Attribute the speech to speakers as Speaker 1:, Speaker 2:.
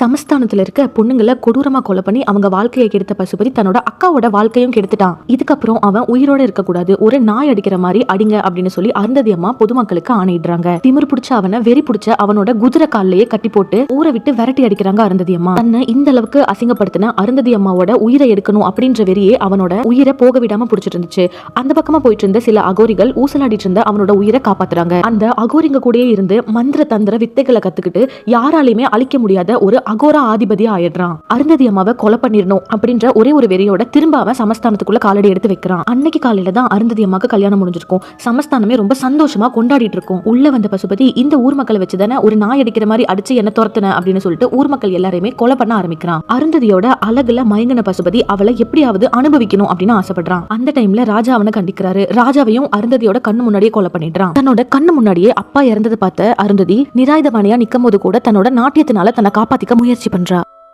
Speaker 1: சமஸ்தானத்துல இருக்க பொண்ணுங்களை கொடூரமா கொலை பண்ணி அவங்க வாழ்க்கையை கெடுத்த பசுபதி தன்னோட அக்காவோட வாழ்க்கையும் கெடுத்துட்டான். இதுக்கப்புறம் அவன் உயிரோட இருக்கக்கூடாது. ஒரு நாய் அடிக்கிற மாதிரி அடிங்க அப்படின்னு சொல்லி அருந்ததி அம்மா பொதுமக்களுக்கு ஆணையிடுறாங்க. திமிர் பிடிச்ச அவனை வெறி பிடிச்ச அவனோட குதிரை கால்லயே கட்டி போட்டு ஊரை விட்டு விரட்டி அடிக்கிறாங்க அருந்ததி அம்மா. தன்னை இந்த அளவுக்கு அசிங்கப்படுத்தின அருந்ததி அம்மாவோட உயிரை எடுக்கணும் அப்படின்ற வெறியே அவனோட உயிரை போக விடாம பிடிச்சிட்டு இருந்துச்சு. அந்த பக்கமா போயிட்டு இருந்த சில அகோரிகள் ஊசலாடிட்டு இருந்த அவனோட உயிரை காப்பாத்துறாங்க. அந்த அகோரிங்க கூடயே இருந்து மந்திர தந்திர வித்தைகளை கத்துக்கிட்டு யாராலையுமே அழிக்க முடியாத ஒரு அகோரா ஆதிபதியா ஆயிடுறான். அருந்ததி அம்மாவை கொலை பண்ணிடணும் அப்படின்ற ஒரே ஒரு வெறியோட திரும்ப அவன் சமஸ்தானத்துக்குள்ள காலடி எடுத்து வைக்கிறான். அன்னைக்கு காலையில தான் அருந்ததி அம்மாக்கு கல்யாணம் முடிஞ்சிருக்கும். சமஸ்தானமே ரொம்ப சந்தோஷமா கொண்டாடிட்டு இருக்கும். உள்ள வந்த பசுபதி இந்த ஊர் மக்களை வச்சு தானே ஒரு நாய் அடிக்கிற மாதிரி அடிச்சு என்ன துரத்துன? அப்படின்னு சொல்லிட்டு ஊர் மக்கள் எல்லாரையுமே கொலை பண்ண ஆரம்பிக்கிறான். அருந்ததியோட அழகுல மயங்கின பசுபதி அவளை எப்படியாவது அனுபவிக்கணும் அப்படின்னு ஆசைப்படுறான். அந்த டைம்ல ராஜா அவனை கண்டிக்கிறாரு. ராஜாவையும் அருந்ததியோட கண்ணு முன்னாடியே கொலை பண்ணிடுறான். தன்னோட கண்ணு முன்னாடியே அப்பா இறந்ததை பார்த்த அருந்ததி நிராயுதபாணியா நிக்கும் போது கூட தன்னோட நாட்டியத்தினால தன்னை காப்பாத்திக்க முயற்சி பண்ணுறா